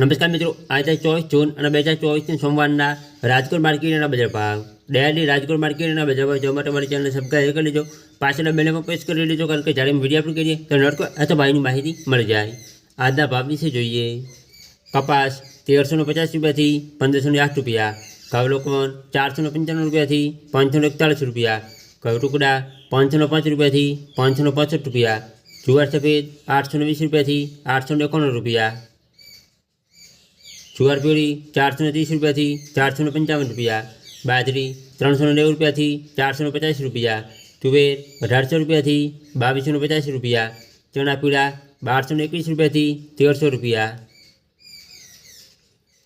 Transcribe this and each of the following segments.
નમસ્કાર મિત્રો આ છે 24 જૂન અને 2024 ને સોમવારના રાજકોટ માર્કેટના બજાર ભાવ દૈલી રાજકોટ માર્કેટના બજાર ભાવ જોમા તમારા ચેનલને સબ્સ્ક્રાઇબ કરી લેજો પાછળના મેનુ પર ક્લિક કરી લેજો કારણ કે જ્યારે વીડિયો અપલોડ કરીએ તો નરકો આ તો ભાઈની માહિતી મળ જાય આના ભાવ વિશે જોઈએ કપાસ 1350 રૂપિયા થી 1508 રૂપિયા ઘવલોકન 495 રૂપિયા થી 541 રૂપિયા ઘવ ટુકડા 5.5 રૂપિયા થી 5.65 રૂપિયા જુવાર સબે 820 રૂપિયા થી 891 રૂપિયા शुगर प्योरी चार सौ तीस रुपया थी चार सौ पंचावन रुपया बाजरी तरह सौ नेव रुपया थी चार सौ पचास रुपया तुबेर अठार सौ रुपया थी बीस सौ पचास रुपया चना पीड़ा बार सौ एक रुपया थी तेर सौ रुपया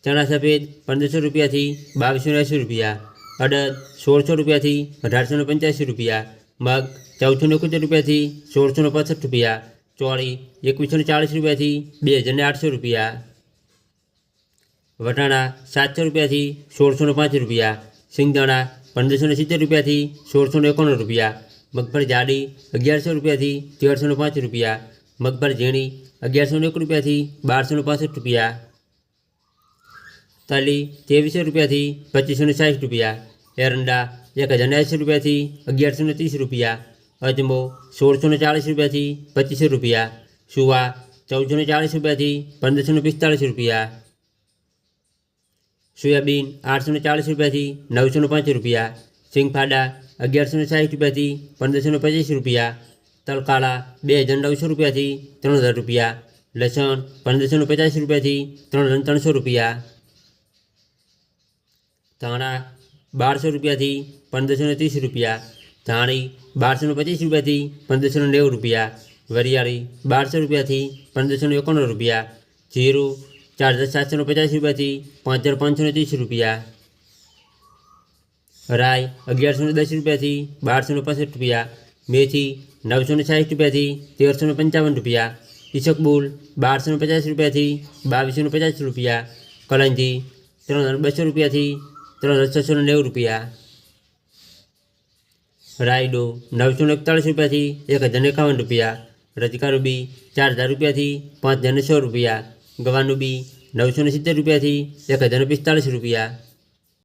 चना सफेद पंद्रह सौ रुपया थी बीस सौ अस्सी रुपया अडद सोल सौ रुपया थी अठार सौ पंचासी रुपया मग चौदह सौ इकोतेर रुपया थी सोल सौ पसठ रुपया चौड़ी एक सौ चालीस रुपया थी बे हज़ार आठ सौ रुपया वटाणा सात सौ रुपया सोल सौ पांच रुपया सींगदाणा पंदर सौ सीतेर रुपया सोल सौ एकोण रुपया मगफर जाड़ी अगियार सौ रुपया तेरह सौ पांच रुपया मगफर झेणी अगियार सौ एक रुपया बार सौ पांसठ रुपया ताली तेवीस सौ रुपया पच्चीस सौ साठ रुपया एरंडा एक हज़ार नाइस सौ रुपया अगियार सौ तीस रुपया अजमो सोल सौ चालीस रुपया पच्चीस सौ रुपया सुवा चौदह सौ चालीस रुपया पंद्रह सौ पिस्तालीस रुपया સોયાબીન આઠસો ને ચાલીસ રૂપિયાથી નવસો ને પાંચ રૂપિયા સિંગફાડા અગિયારસો ને સાહીઠ રૂપિયાથી પંદરસો ને પચીસ રૂપિયા તલકાળા બે હજાર નવસો રૂપિયાથી ત્રણ હજાર રૂપિયા લસણ પંદરસો ને પચાસ રૂપિયાથી ત્રણ હજાર ત્રણસો રૂપિયા ધાણા બારસો રૂપિયાથી પંદરસો ને ત્રીસ રૂપિયા ધાણી બારસો ને પચીસ રૂપિયાથી પંદરસો ને નેવું રૂપિયા વરિયાળી બારસો રૂપિયાથી પંદરસો ને એકાણું રૂપિયા જીરું ચાર હજાર સાતસો પચાસ રૂપિયાથી પાંચ હજાર પાંચસો ત્રીસ રૂપિયા રાય અગિયારસો દસ રૂપિયાથી બારસો પાસઠ રૂપિયા મેથી નવસો સાઠ રૂપિયાથી તેરસો પંચાવન રૂપિયા ઈસકબુલ બારસો પચાસ રૂપિયાથી બાવીસો પચાસ રૂપિયા કલંજી ત્રણ હજાર બસો રૂપિયાથી ત્રણ હજાર છસો નેવું રૂપિયા રાયડો નવસો એકતાળીસ રૂપિયાથી એક હજાર એકાવન રૂપિયા રજકારૂબી ચાર હજાર રૂપિયાથી પાંચ હજાર સો રૂપિયા ગવાનું બી નવસો ને સિત્તેર રૂપિયાથી એક હજારને પિસ્તાળીસ રૂપિયા